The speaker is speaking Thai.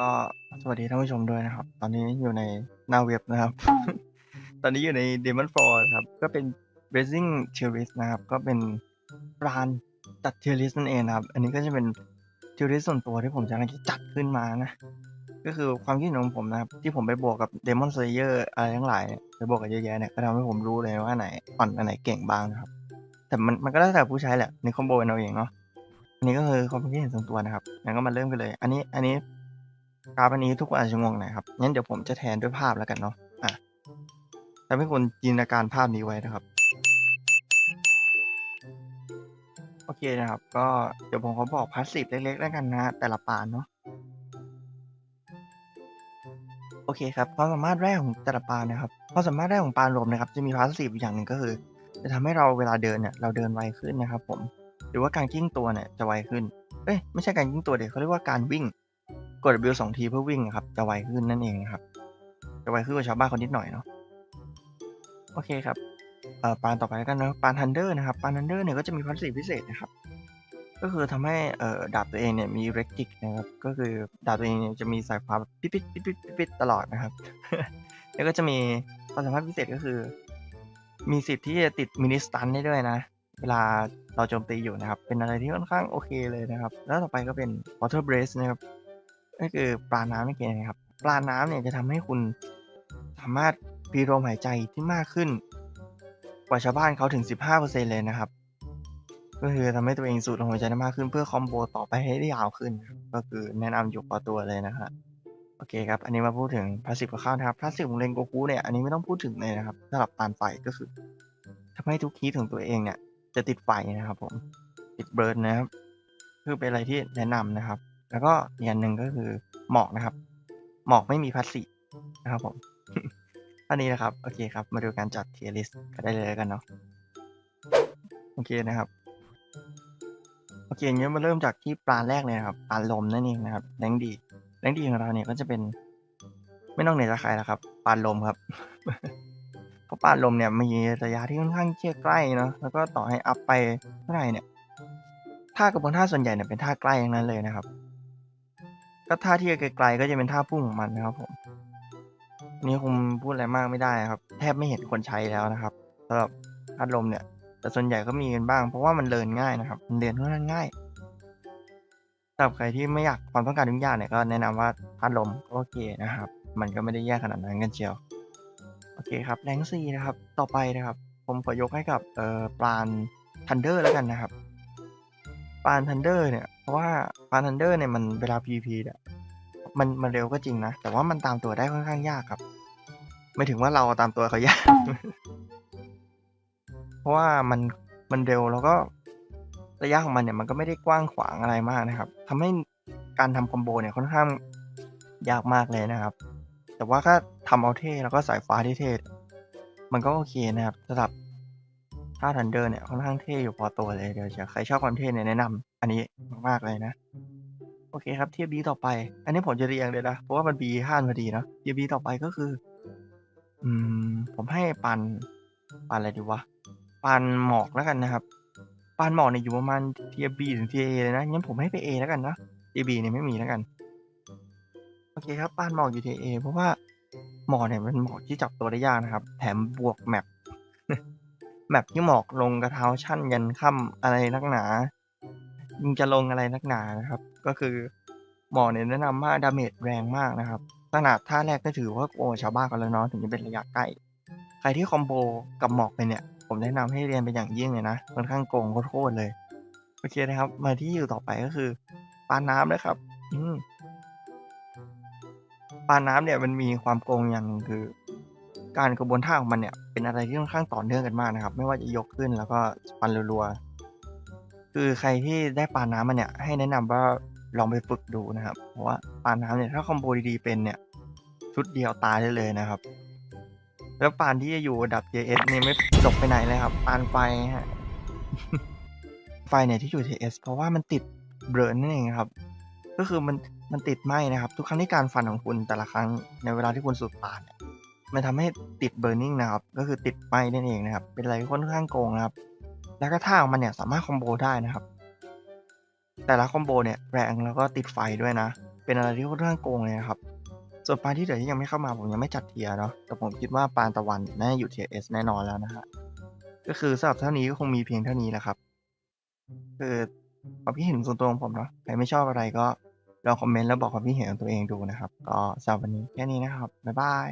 ก็สวัสดีท่านผู้ชมด้วยนะครับ ตอนนี้อยู่ในหน้าเว็บนะครับ ตอนนี้อยู่ใน Demon f o r ครับ ก็เป็น Racing Tier List นะครับ ก็เป็นร้านจัด Tier List นั่นเองนะครับ อันนี้ก็จะเป็น Tier List ส่วนตัวที่ผมจะจัดขึ้นมานะ ก็คือความคิดของผมนะครับ ที่ผมไปบวกกับ Demon Slayer อะไรทั้งหลายไปบวกกับเยอะแยะเนี่ยก็ทำให้ผมรู้เลยว่าไหนอ่อนอันไหนเก่งบ้างนะครับ แต่มันมันก็แล้วแต่ผู้ใช้แหละในคอมโบเอาเองเนาะอันนี้ก็คือความคิดเห็นส่วนตัวนะครับงั้นก็มาเริ่มกันเลย อันนี้อันนี้ กราฟอันนี้ทุกคนอาจจะงงหน่อยครับงั้นเดี๋ยวผมจะแทนด้วยภาพแล้วกันเนาะอะแต่ให้คุณจินตนาการภาพนี้ไว้นะครับ โอเคนะครับ ก็เดี๋ยวผมขอบอกพาสซีฟเล็กๆแล้วกันนะแต่ละปานเนาะโอเคครับความสามารถแรกของแต่ละปานนะครับความสามารถแรกของปานลมนะครับ จะมีพาสซีฟอย่างหนึ่งก็คือ จะทำให้เราเวลาเดินเนี่ยเราเดินไวขึ้นนะครับ ผม หรือว่าการกิ้งตัวเนี่ยจะไวขึ้นเอ้ยไม่ใช่การกิ้งตัวเด็กเขาเรียกว่าการวิ่ง กด W สองทีเพื่อวิ่งอะครับ จะไวขึ้นนั่นเองนะครับ จะไวขึ้นกว่าชาวบ้านคนนิดหน่อยเนาะ โอเคครับ เอ่อปานต่อไปแล้วกันนะปานทันเดอร์นะครับ ปานทันเดอร์เนี่ยก็จะมีพัสดุพิเศษนะครับ ก็คือทำให้เอ่อดาบตัวเองเนี่ยมีเรกติกนะครับ ก็คือดาบตัวเองเนี่ยจะมีสายฟ้าปิดปิดปิดปิดปิดปิดตลอดนะครับ แล้วก็จะมีความสามารถพิเศษก็คือ มีสิทธิ์ที่จะติดมินิสตันได้ด้วยนะ เวลาเราโจมตีอยู่นะครับ เป็นอะไรที่ค่อนข้างโอเคเลยนะครับ แล้วต่อไปก็เป็น water brace นะครับ ก็คือปลาน้ำนั่นเองนะครับ ปลาน้ำเนี่ยจะทำให้คุณสามารถมีลมหายใจที่มากขึ้น กว่าชาวบ้านเขาถึง 15%เลยนะครับ ก็คือทำให้ตัวเองสูดลมหายใจได้มากขึ้นเพื่อคอมโบต่อไปให้ได้ยาวขึ้น ก็คือแนะนำอยู่พอตัวเลยนะฮะโอเคครับ อันนี้มาพูดถึงพลาสซีฟกับข้าวนะครับพลาสซีฟของเลนโกคูเนี่ย อันนี้ไม่ต้องพูดถึงเลยนะครับสำหรับปานไฟก็คือทำให้ทุกคีย์ของตัวเองเนี่ย จะติดไฟนะครับผม ติดเบิร์นนะครับ คือเป็นอะไรที่แนะนำนะครับ แล้วก็อีกอย่างหนึ่งก็คือหมอกนะครับ หมอกไม่มีพาสซีนะครับผมอันนี้นะครับ โอเคครับ มาดูการจัดเทียริสกันได้เลยกันเนาะ โอเคนะครับ โอเคงั้นมาเริ่มจากที่ปลาแรกเลยนะครับ ปลาลมนั่นเองนะครับแรงดีแรงดีของเราเนี่ยก็จะเป็น ไม่ต้องเหนือจากใครแล้วครับ ปลาลมครับ เพราะปลาลมเนี่ยมีระยะที่ค่อนข้างเชี่ยใกล้เนาะ แล้วก็ต่อให้อัพไปเท่าไหร่เนี่ย ท่ากระบวนท่าส่วนใหญ่เนี่ยเป็นท่าใกล้ทั้งนั้นเลยนะครับ ก็ท่าที่ไกลๆก็จะเป็นท่าพุ่งของมันนะครับผมนนี้คงพูดอะไรมากไม่ได้ครับ แทบไม่เห็นคนใช้แล้วนะครับสำหรับพัดลมเนี่ย แต่ส่วนใหญ่ก็มีกันบ้าง เพราะว่ามันเดินง่ายนะครับ มันเดินค่อนข้างง่ายสำหรับใครที่ไม่อยากความต้องการยุ่งยากเนี่ยก็แนะนำว่าพัดลมก็โอเคนะครับ มันก็ไม่ได้แย่ขนาดนั้นกันเชียว โอเคครับแรงซีนะครับ ต่อไปนะครับ ผมขอยกให้กับเอ่อปลานทันเดอร์แล้วกันนะครับ ปานทันเดอร์เนี่ยเพราะว่าปานทันเดอร์เนี่ยมันเวลา PVP เนี่ยมันมันเร็วก็จริงนะ แต่ว่ามันตามตัวได้ค่อนข้างยากครับไม่ถึงว่าเราตามตัวเขายาก เพราะว่ามันมันเร็วแล้วก็ระยะของมันเนี่ยมันก็ไม่ได้กว้างขวางอะไรมากนะครับทำให้การทำคอมโบเนี่ยค่อนข้างยากมากเลยนะครับ แต่ว่าถ้าทำเอาเท่แล้วก็สายฟ้าที่เท่มันก็โอเคนะครับสำหรับ ถ้าทันเดอร์เนี่ยค่อนข้างเท่อยู่พอตัวเลย เดี๋ยวจะใครชอบความเท่เนี่ยแนะนำอันนี้มากๆเลยนะ โอเคครับเทียบบีต่อไป อันนี้ผมจะเรียงเลยนะ เพราะว่ามันบีห้านพอดีเนาะเทียบบีต่อไปก็คือ อืม ผมให้ปันปันอะไรดีวะปันหมอกแล้วกันนะครับปันหมอกเนี่ยอยู่ประมาณเทียบีถึงเทียเอเลยนะงั้นผมให้ไปเอแล้วกันนะเทียบีเนี่ยไม่มีแล้วกันโอเคครับปันหมอกอยู่เทียเอเพราะว่าหมอกเนี่ยเป็นหมอกที่จับตัวได้ยากนะครับ แถมบวกแมป แมปที่หมอกลงกระเท้าชั่นยันค่ำอะไรนักหนายิงจะลงอะไรนักหนานะครับ ก็คือหมอกเนี่ยแนะนำว่าดาเมจแรงมากนะครับขนาดท่าแรกก็ถือว่าโกงชาวบ้านกันแล้วเนาะถึงจะเป็นระยะใกล้ ใครที่คอมโบกับหมอกไปเนี่ย ผมแนะนำให้เรียนเป็นอย่างยิ่งเลยนะค่อนข้างโกงโคตรเลย โอเคนะครับ มาที่อยู่ต่อไปก็คือปลาน้ำนะครับ อืมปลาน้ำเนี่ยมันมีความโกงอย่างนึงคือ การกระบวนท่าของมันเนี่ยเป็นอะไรที่ค่อนข้างต่อเนื่องกันมากนะครับ ไม่ว่าจะยกขึ้นแล้วก็ปันรัวๆคือใครที่ได้ปลาน้ำมาเนี่ยให้แนะนำว่าลองไปฝึกดูนะครับ เพราะว่าปลาน้ำเนี่ยถ้าคอมโบดีๆเป็นเนี่ยชุดเดียวตายได้เลยนะครับ แล้วปานที่จะอยู่ดับ JS นี่ไม่จบไปไหนเลยครับปานไฟฮะไฟเนี่ยที่อยู่ JS เพราะว่ามันติดเบรนนั่นเองครับ ก็คือมันมันติดไหมนะครับ ทุกครั้งที่การฟันของคุณแต่ละครั้งในเวลาที่คุณสูดปานเนี่ย มันทำให้ติดเบ r ร์นิ่งนะครับ ก็คือติดไหมนั่นเองนะครับ เป็นอะไรที่ค่อนข้างโกงนะครับ แล้วก็ท่าของมันเนี่ยสามารถคอมโบได้นะครับ แต่ละคอมโบเนี่ยแรงแล้วก็ติดไฟด้วยนะ เป็นอะไรที่ค่อนข้างโกงเลยนะครับ ส่วนปานที่เหลือที่ยังไม่เข้ามาผมยังไม่จัดเทียร์เนาะ แต่ผมคิดว่าปานตะวันน่าอยู่เทียร์เอสแน่นอนแล้วนะฮะ ก็คือสำหรับเท่านี้ก็คงมีเพียงเท่านี้แหละครับ คือความคิดเห็นส่วนตัวของผมเนาะ ใครไม่ชอบอะไรก็ลองคอมเมนต์แล้วบอกความคิดเห็นของตัวเองดูนะครับ ก็สำหรับวันนี้แค่นี้นะครับ บ๊ายบาย